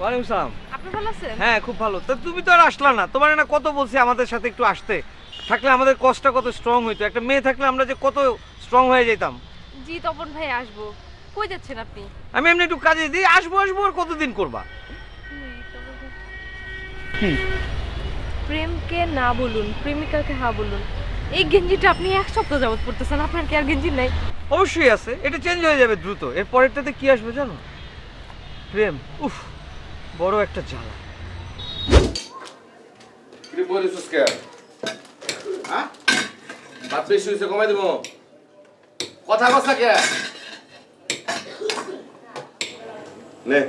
ওয়ালাইকুম সালাম। আপনি ভালো আছেন? হ্যাঁ খুব ভালো। তা তুমি তো আর আসলা না। তোমার না কত বলছি আমাদের সাথে একটু আসতে। থাকলে আমাদের কষ্টটা কত স্ট্রং হইতো। একটা মেয়ে থাকলে আমরা যে কত স্ট্রং হয়ে যেতাম জি তপন ভাই আসব। কই যাচ্ছেন আপনি? আমি এমনি একটু কাজে দিই। আসব আসব আর কতদিন করবা? প্রেমকে না বলুন প্রেমিকাকে হা বলুন। এই গেঞ্জিটা আপনি এক সপ্তাহ যাবত পড়তেছেন আপনার কি আর গেঞ্জি নাই? অবশ্যই আছে। এটা চেঞ্জ হয়ে যাবে দ্রুত। এর পরেরটাতে কি আসবে জানো? প্রেম। উফ। বড় একটা জ্বালা। কি বলিস কে হ্যাঁ? ভাত বেশি হয়েছে কমাই দিব। কথা কথা কে? নে।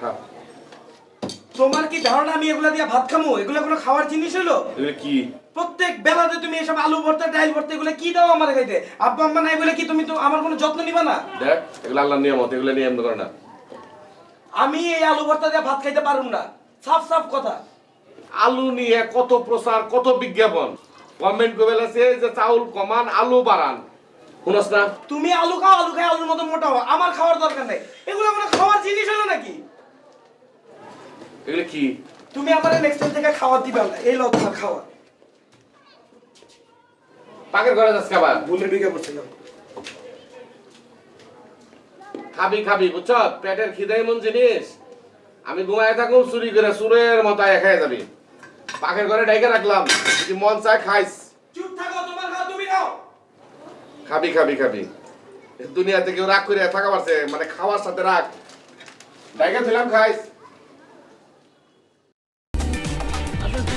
খা। তোমার কি ধারণা আমি এগুলা দিয়ে ভাত খামো? এগুলো কোনো খাওয়ার জিনিস হলো? এগুলো কি? প্রত্যেক বেলাতে তুমি এসব আলু ভর্তা ডাইল ভর্তা এগুলো কি দাও আমার খাইতে? আব্বা আম্মা নাই বলে কি তুমি তো আমার কোনো যত্ন নিবা না? দেখ এগুলো আল্লাহর নিয়ামত এগুলো নিয়ম করে না। আমি এই আলু ভর্তা দিয়ে ভাত খাইতে পারুম না। সাফ সাফ কথা। আলু নিয়ে কত প্রচার কত বিজ্ঞাপন। কমেন্ট করে আছে যে চাউল কমান আলু বাড়ান। শুনস না? তুমি আলু খাও আলু খাই আলুর মতো মোটা হও। আমার খাওয়ার দরকার নাই। এগুলো কোনো খাওয়ার জিনিস হলো নাকি? এগুলো কি? তুমি আমার নেক্সট টাইম থেকে খাওয়ার দিবে না। এই লো তোমার খাওয়া পাকের ঘরে যাস খাবার। ভুলে ঢুকে পড়ছিলাম। খাবি খাবি বুঝছ? পেটের খিদে এমন জিনিস। আমি ঘুমায় থাকুন চুরি করে সুরের মতো খাই যাবি। পাখের ঘরে ডাইকে রাখলাম। যদি মন চায় খাইস। চুপ থাকো তোমার খাওয়া তুমি খাও খাবি খাবি খাবি। দুনিয়াতে কেউ রাগ করে থাকা পারছে মানে খাওয়ার সাথে রাগ। ডাইকে দিলাম খাইস।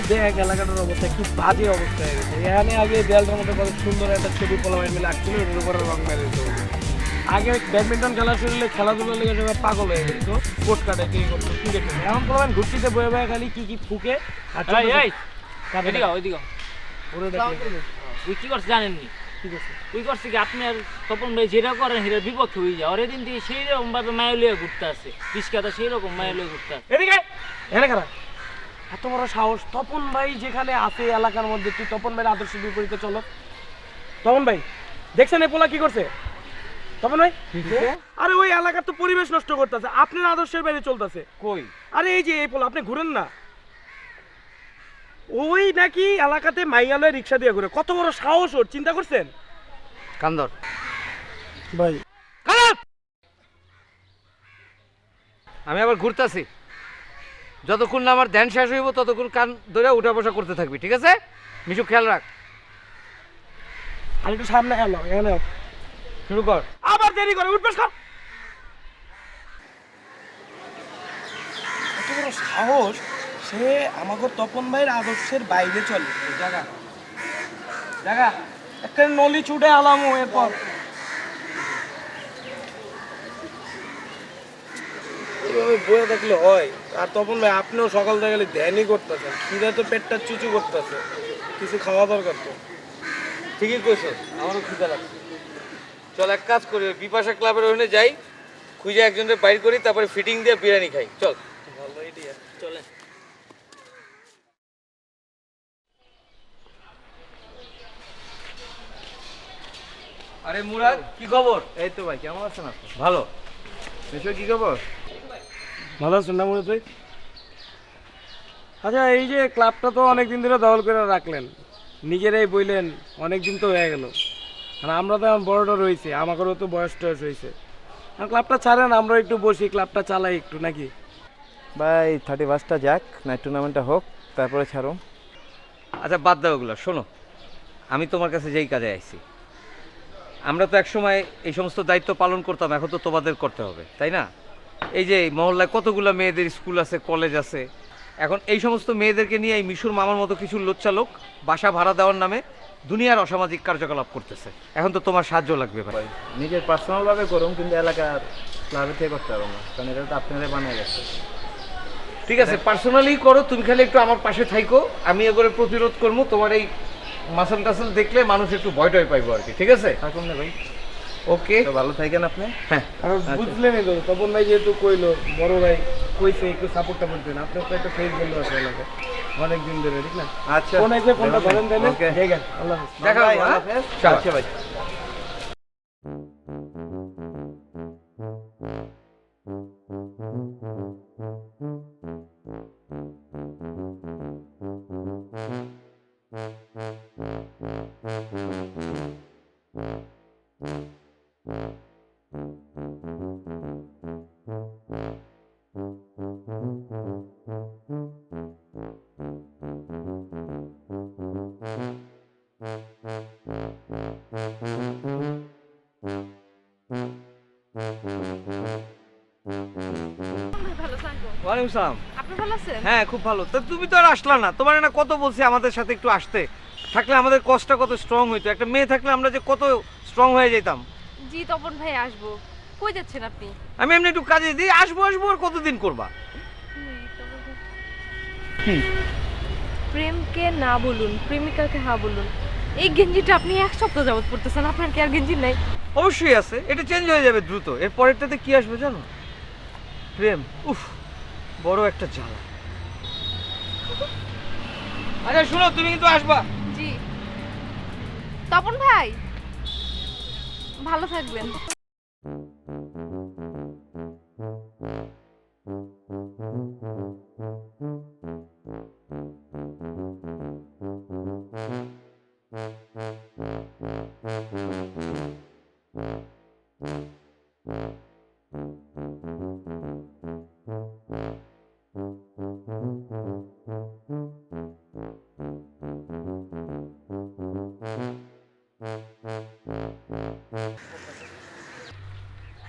দেখ এলাকাটার অবস্থা একটু বাজে অবস্থা হয়ে গেছে। এখানে আগে দেয়ালটার মধ্যে কত সুন্দর একটা ছবি পোলামাইন মিলে আঁকছিল ওটার উপরে রং মেরে দিত আগে ব্যাডমিন্টন খেলা শুরু হলে খেলাধুলার লেগে সবাই পাগল হয়ে যেত কোট কাটে কি করতো ক্রিকেট খেলে। এখন পোলামাইন ঘুরতিতে বয়ে বয়ে খালি কি কি ফুকে আর। ওরে দেখলে কি করছে জানেননি? ঠিক আছে ওই করছে কি? আপনি আর তপন ভাই যেটা করেন সেটার বিপক্ষে হয়ে যায়। থেকে সেই রকম ভাবে মায়া লিয়ে ঘুরতে আসছে রিস্কাটা সেই রকম মায়া লিয়ে ঘুরতে এদিকে খারাপ এত বড় সাহস। তপন ভাই যেখানে আছে এলাকার মধ্যে তুই তপন ভাইয়ের আদর্শ বিপরীতে চলো। তপন ভাই দেখছেন এই পোলা কি করছে? তপন ভাই? আরে ওই এলাকার তো পরিবেশ নষ্ট করতেছে আপনার আদর্শের বাইরে চলতেছে। কই? আরে এই যে এই পোলা আপনি ঘুরেন না। ওই নাকি এলাকাতে মাইয়ালয় রিক্সা দিয়ে ঘুরে। কত বড় সাহস ওর চিন্তা করছেন? কান্দর। ভাই। আমি আবার ঘুরতাছি। যতক্ষণ না আমার ধ্যান শেষ হইব ততক্ষণ কান ধরে উঠা বসা করতে থাকবি ঠিক আছে? মিশু খেয়াল রাখ। আর একটু সামনে এলো এখানে। শুরু কর। আবার দেরি করে উঠবে সব এত বড় সাহস সে আমাকে তপন ভাইয়ের আদর্শের বাইরে চলে। জায়গা জায়গা একটা নলি ছুটে আলাম এরপর। এভাবে বয়ে থাকলে হয়। আর তপন ভাই আপনিও সকাল থেকে গেলে ধ্যানই করতেছেন। খিদে তো পেটটা চুচু করতেছে। কিছু খাওয়া দরকার তো। ঠিকই কইছো আমারও খিদা লাগছে। চল এক কাজ করি বিপাশা ক্লাবের ওখানে যাই খুঁজে একজনের বাইর করি তারপরে ফিটিং দিয়ে বিরিয়ানি খাই। চল। ভালো আইডিয়া চলে আরে মুরাদ কি খবর? এই তো ভাই কেমন আছেন আপনি? ভালো। মিশো কি খবর? ভালো আছেন না মনে ভাই আচ্ছা এই যে ক্লাবটা তো অনেক দিন ধরে দখল করে রাখলেন নিজেরাই বইলেন অনেক দিন তো হয়ে গেল। আর আমরা তো এখন বড়টা রয়েছে আমাদেরও তো বয়স টয়স হয়েছে। আর ক্লাবটা ছাড়েন আমরা একটু বসি ক্লাবটা চালাই একটু নাকি? ভাই থার্টি ফার্স্টটা যাক নাইট টুর্নামেন্টটা হোক তারপরে ছাড়ো আচ্ছা বাদ দাও ওগুলো শোনো। আমি তোমার কাছে যেই কাজে আইছি আমরা তো একসময় এই সমস্ত দায়িত্ব পালন করতাম এখন তো তোমাদের করতে হবে তাই না? এই যে মহল্লায় কতগুলো মেয়েদের স্কুল আছে কলেজ আছে? এখন এই সমস্ত মেয়েদেরকে নিয়ে এই মিশুর মামার মতো কিছু লোচ্চা লোক বাসা ভাড়া দেওয়ার নামে দুনিয়ার অসামাজিক কার্যকলাপ করতেছে। এখন তো তোমার সাহায্য লাগবে ভাই। নিজের পার্সোনালভাবে করুন কিন্তু এলাকার ক্লাবে থেকে করতে পারব না কারণ এটা তো আপনারাই বানিয়ে গেছে। ঠিক আছে পার্সোনালি করো তুমি খালি একটু আমার পাশে থাইকো আমি এবারে প্রতিরোধ করব তোমার এই মাসল টাসল দেখলে মানুষ একটু ভয় টয় পাইবো আর কি ঠিক আছে? থাকুন না ভাই। ওকে তো ভালো থাকেন আপনি। হ্যাঁ। আচ্ছা। বুঝলেন তো তপন ভাই যেহেতু কইলো বড় ভাই কইছে একটু সাপোর্ট টাপোর্ট দেন আপনার তো একটা ফেস বন্ধু আছে এলাকা অনেক দিন ধরে ঠিক না? আচ্ছা। ফোন আসবে ফোনটা ধরেন দেন ওকে ঠিক আছে আল্লাহ হাফেজ। দেখা হবে আল্লাহ হ্যাঁ? আচ্ছা ভাই। ওয়ালাইকুম সালাম। আপনি ভালো আছেন? হ্যাঁ খুব ভালো। তা তুমি তো আর আসলা না। তোমার না কত বলছি আমাদের সাথে একটু আসতে? থাকলে আমাদের কষ্টটা কত স্ট্রং হইতো। একটা মেয়ে থাকলে আমরা যে কত স্ট্রং হয়ে যেতাম। জি তপন ভাই আসব। কই যাচ্ছেন আপনি? আমি এমনি একটু কাজে দিই। আসব আসব আর কতদিন করবা? প্রেমকে না বলুন প্রেমিকাকে হা বলুন। এই গেঞ্জিটা আপনি এক সপ্তাহ যাবত পড়তেছেন আপনার কি আর গেঞ্জি নাই? অবশ্যই আছে এটা চেঞ্জ হয়ে যাবে দ্রুত। এর পরেরটাতে কি আসবে জানো? প্রেম উফ বড় একটা জ্বালা। আচ্ছা শুনো তুমি কিন্তু আসবা। জি। তপন ভাই ভালো থাকবেন।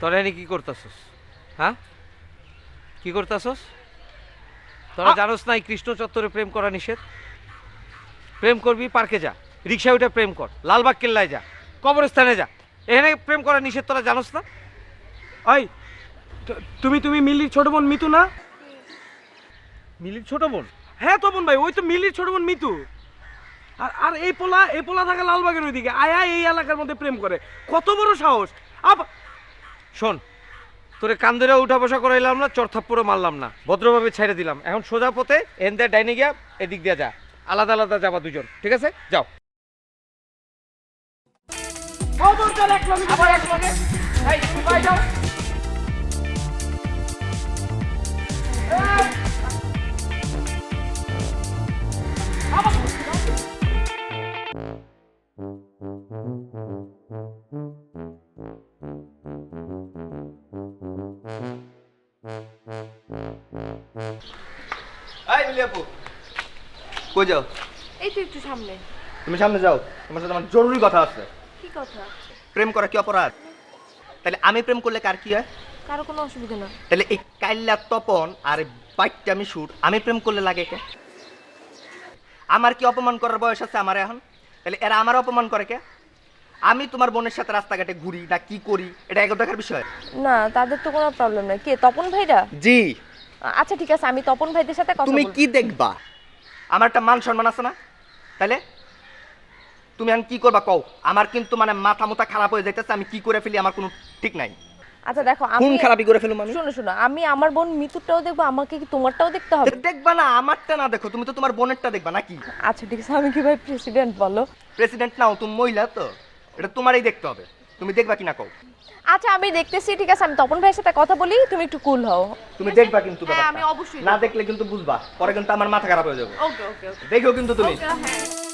তোরা কি করতেছস? হ্যাঁ? কি করতেছস? তোরা জানোস না এই কৃষ্ণ চত্বরে প্রেম করা নিষেধ? প্রেম করবি পার্কে যা। রিক্সা উঠে প্রেম কর। লালবাগ কেল্লায় যা। কবরস্থানে যা। এখানে প্রেম করা নিষেধ তোরা জানোস না? ওই তুমি তুমি মিলির ছোট বোন মিতু না? মিলির ছোট বোন? হ্যাঁ তপন ভাই ওই তো মিলির ছোট বোন মিতু। আর আর এই পোলা এই পোলা থাকে লালবাগের ওইদিকে। আয়া এই এলাকার মধ্যে প্রেম করে। কত বড় সাহস। আপ শোন তোরে কান্দরে উঠা বসা করাইলাম না চরথাপ্পড়ও মারলাম না। ভদ্রভাবে ছেড়ে দিলাম। এখন সোজা পথে এন দেয় ডাইনে গিয়া এদিক দিয়ে যা। আলাদা আলাদা যাবা দুজন, ঠিক আছে? যাও। এই মিলি আপু কই যাও? এই তো একটু সামনে। তুমি সামনে যাও। তোমার সাথে আমার জরুরি কথা আছে। কি কথা প্রেম করা কি অপরাধ? তাহলে আমি প্রেম করলে কার কি হয়? কারও কোনো অসুবিধা না। তাহলে এই কাইল্লা তপন আর বাইকটা আমি শুট আমি প্রেম করলে লাগে কে? আমার কি অপমান করার বয়স আছে আমার এখন? তাহলে এরা আমার অপমান করে কে? আমি তোমার বোনের সাথে রাস্তাঘাটে ঘুরি না কি করি? এটা এগো দেখার বিষয়। না তাদের তো কোনো প্রবলেম নাই। কে তপন ভাইরা? জি। আচ্ছা ঠিক আছে আমি তপন ভাইদের সাথে কথা তুমি বলব। কি দেখবা? আমার একটা মান সম্মান আছে না? তাহলে তুমি এখন কি করবা কও? আমার কিন্তু মানে মাথা মোথা খারাপ হয়ে যাইতেছে আমি কি করে ফেলি আমার কোনো ঠিক নাই। আচ্ছা দেখো কোন আমি খারাপই করে ফেলুম আমি। শোনো শোনো আমি আমার বোন মিতুরটাও দেখব আমাকে কি তোমারটাও দেখতে হবে? দেখবা না আমারটা না দেখো তুমি তো তোমার বোনেরটা দেখবা নাকি? আচ্ছা ঠিক আছে আমি কি ভাই প্রেসিডেন্ট বলো? প্রেসিডেন্ট নাও তুমি মহিলা তো এটা তোমারই দেখতে হবে। তুমি দেখবা কি না কও? আচ্ছা আমি দেখতেছি ঠিক আছে আমি তপন ভাইয়ের সাথে কথা বলি তুমি একটু কুল হও। তুমি দেখবা কিন্তু হ্যাঁ, আমি অবশ্যই না দেখলে কিন্তু বুঝবা পরে কিন্তু আমার মাথা খারাপ হয়ে যাবে। ওকে ওকে ওকে দেখো কিন্তু তুমি। ওকে হ্যাঁ।